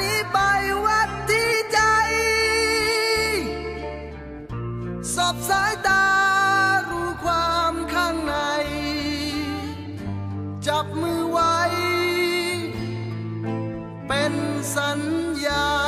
นี้ไปวัดที่ใจ สอบสายตารู้ความข้างใน จับมือไว้ เป็นสัญญา